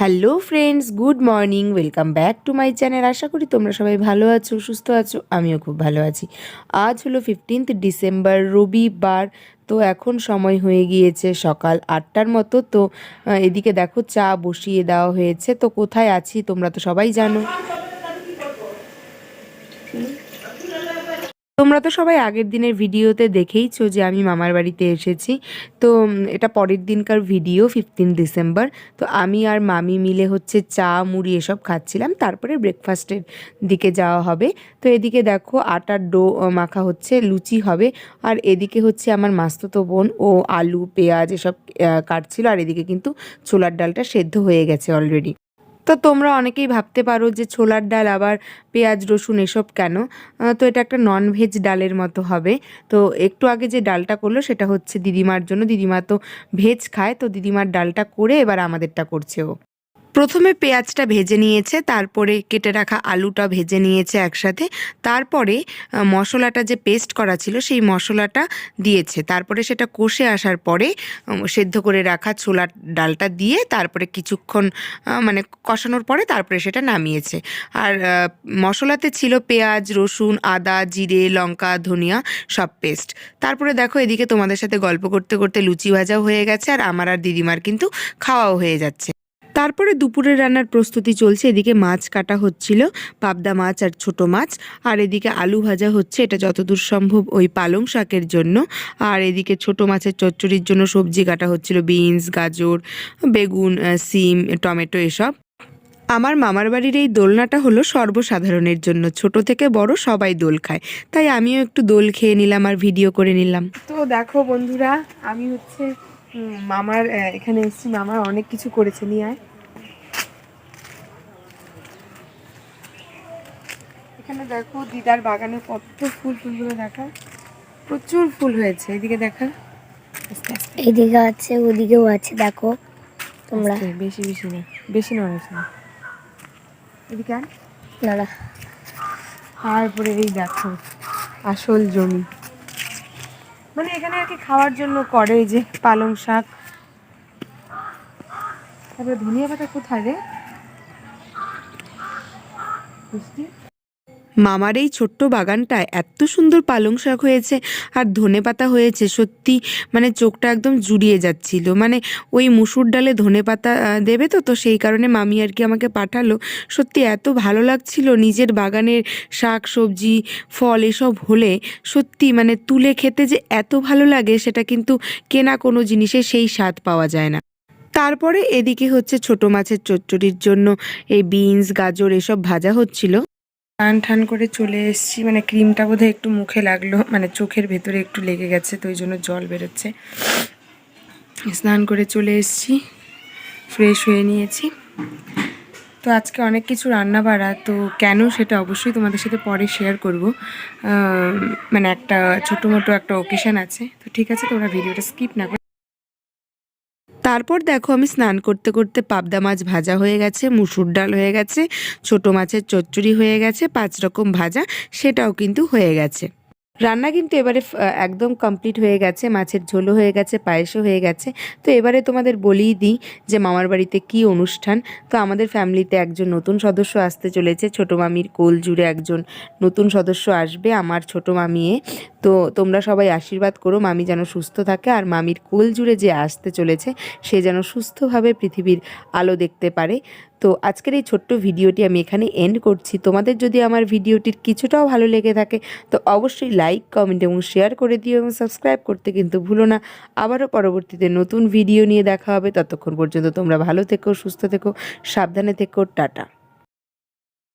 Hello friends, good morning, welcome back to my channel. আশা করি তোমরা সবাই ভালো আছো, সুস্থ আছো, আমিও খুব ভালো আছি। আজ হলো ফিফটিন্থ ডিসেম্বর রবিবার, তো এখন সময় হয়ে গিয়েছে সকাল আটটার মতো। তো এদিকে দেখো চা বসিয়ে দেওয়া হয়েছে। তো কোথায় আছি তোমরা তো সবাই জানো। তোমরা তো সবাই আগের দিনের ভিডিওতে দেখেইছো যে আমি মামার বাড়িতে এসেছি। তো এটা পরের দিনকার ভিডিও ফিফটিন ডিসেম্বর তো আমি আর মামি মিলে হচ্ছে চা, মুড়ি এসব খাচ্ছিলাম। তারপরে ব্রেকফাস্টের দিকে যাওয়া হবে। তো এদিকে দেখো আটার ডো মাখা হচ্ছে, লুচি হবে। আর এদিকে হচ্ছে আমার মাস্তুতো বোন, ও আলু, পেঁয়াজ এসব কাটছিল। আর এদিকে কিন্তু ছোলার ডালটা সেদ্ধ হয়ে গেছে অলরেডি তো তোমরা অনেকেই ভাবতে পারো যে ছোলার ডাল আবার পেঁয়াজ, রসুন এসব কেন? তো এটা একটা নন ভেজ ডালের মতো হবে। তো একটু আগে যে ডালটা করল সেটা হচ্ছে দিদিমার জন্য। দিদিমা তো ভেজ খায়, তো দিদিমার ডালটা করে এবার আমাদেরটা করছে ও। প্রথমে পেঁয়াজটা ভেজে নিয়েছে, তারপরে কেটে রাখা আলুটা ভেজে নিয়েছে একসাথে, তারপরে মশলাটা যে পেস্ট করা ছিল সেই মশলাটা দিয়েছে, তারপরে সেটা কষে আসার পরে সেদ্ধ করে রাখা ছোলার ডালটা দিয়ে তারপরে কিছুক্ষণ মানে কষানোর পরে তারপরে সেটা নামিয়েছে, আর মশলাতে ছিল পেঁয়াজ, রসুন, আদা, জিরে, লঙ্কা, ধনিয়া, সব পেস্ট, তারপরে দেখো এদিকে তোমাদের সাথে গল্প করতে করতে লুচি ভাজাও হয়ে গেছে, আর আমার আর দিদিমার কিন্তু খাওয়াও হয়ে যাচ্ছে। তারপরে দুপুরের রান্নার প্রস্তুতি চলছে। এদিকে মাছ কাটা হচ্ছিল, পাবদা মাছ আর ছোট মাছ। আর এদিকে আলু ভাজা হচ্ছে, এটা যতদূর সম্ভব ওই পালং শাকের জন্য। আর এদিকে ছোট মাছের চচ্চড়ির জন্য সবজি কাটা হচ্ছিল, বিনস, গাজর, বেগুন সিম, টমেটো এসব। আমার মামার বাড়ির এই দোলনাটা হলো সর্বসাধারণের জন্য। ছোট থেকে বড় সবাই দোল খায়। তাই আমিও একটু দোল খেয়ে নিলাম আর ভিডিও করে নিলাম। তো দেখো বন্ধুরা, আমি হচ্ছে মামার এখানে এসেছি। মামার অনেক কিছু করেছে নিয়ে আয়। এখানে দেখো দিদার বাগানে কত ফুল ফুলগুলো দেখা। প্রচুর ফুল হয়েছে। এদিকে দেখা। এদিকে আছে ওদিকেও আছে দেখো তোমরা। বেশি বেশি না। বেশি নড়েছে না। এদিকে। দাঁড়া তারপরে এই দেখো আসল জমি। মানে এখানে আর কি খাওয়ার জন্য করে যে পালং শাক তারপরে ধনিয়া পাতা কোথায় রে মিষ্টি? মামার এই ছোট্ট বাগানটায় এত সুন্দর পালং শাক হয়েছে আর ধনে পাতা হয়েছে, সত্যি। মানে চোখটা একদম জুড়িয়ে যাচ্ছিল। মানে ওই মুসুর ডালে ধনে পাতা দেবে তো? তো সেই কারণে মামি আর কি আমাকে পাঠালো। সত্যি এত ভালো লাগছিল নিজের বাগানের শাক, সবজি, ফল এসব হলে। সত্যি মানে তুলে খেতে যে এত ভালো লাগে, সেটা কিন্তু কেনা কোনো জিনিসে সেই স্বাদ পাওয়া যায় না। তারপরে এদিকে হচ্ছে ছোট মাছের চচ্চড়ির জন্য এই বিনস, গাজর এসব ভাজা হচ্ছিল। টান টান করে চলে এসেছি। মানে ক্রিমটা বোধহয় একটু মুখে লাগল মানে চোখের ভেতরে একটু লেগে গেছে, তো ওই জন্য জল বেরোচ্ছে। স্নান করে চলে এসেছি ফ্রেশ হয়ে নিয়েছি। তো আজকে অনেক কিছু রান্না বাড়া তো কেন সেটা অবশ্যই তোমাদের সাথে পরে শেয়ার করব। মানে একটা ছোটো মোটো একটা ওকেশন আছে। তো ঠিক আছে, তোমরা ভিডিওটা স্কিপ না তারপর দেখো আমি স্নান করতে করতে পাবদা মাছ ভাজা হয়ে গেছে, মুসুর ডাল হয়ে গেছে, ছোট মাছের চচ্চড়ি হয়ে গেছে, পাঁচ রকম ভাজা, সেটাও কিন্তু হয়ে গেছে। রান্না কিন্তু এবারে একদম কমপ্লিট হয়ে গেছে। মাছের ঝোলও হয়ে গেছে, পায়েসও হয়ে গেছে। তো এবারে তোমাদের বলেই দিই যে মামার বাড়িতে কি অনুষ্ঠান। তো আমাদের ফ্যামিলিতে একজন নতুন সদস্য আসতে চলেছে। ছোট মামির কোল জুড়ে একজন নতুন সদস্য আসবে, আমার ছোট মামিয়ে তো তোমরা সবাই আশীর্বাদ করো, মামি যেন সুস্থ থাকে। আর মামির কোল জুড়ে যে আসতে চলেছে, সে যেন সুস্থভাবে পৃথিবীর আলো দেখতে পারে। তো আজকের এই ছোট্ট ভিডিওটি আমি এখানে এন্ড করছি। তোমাদের যদি আমার ভিডিওটির কিছুটাও ভালো লেগে থাকে, তো অবশ্যই লাইক কমেন্ট এবং শেয়ার করে দিও এবং সাবস্ক্রাইব করতে কিন্তু ভুলো না। আবারও পরবর্তীতে নতুন ভিডিও নিয়ে দেখা হবে। ততক্ষণ পর্যন্ত তোমরা ভালো থেকো, সুস্থ থেকো, সাবধানে থেকো, টাটা।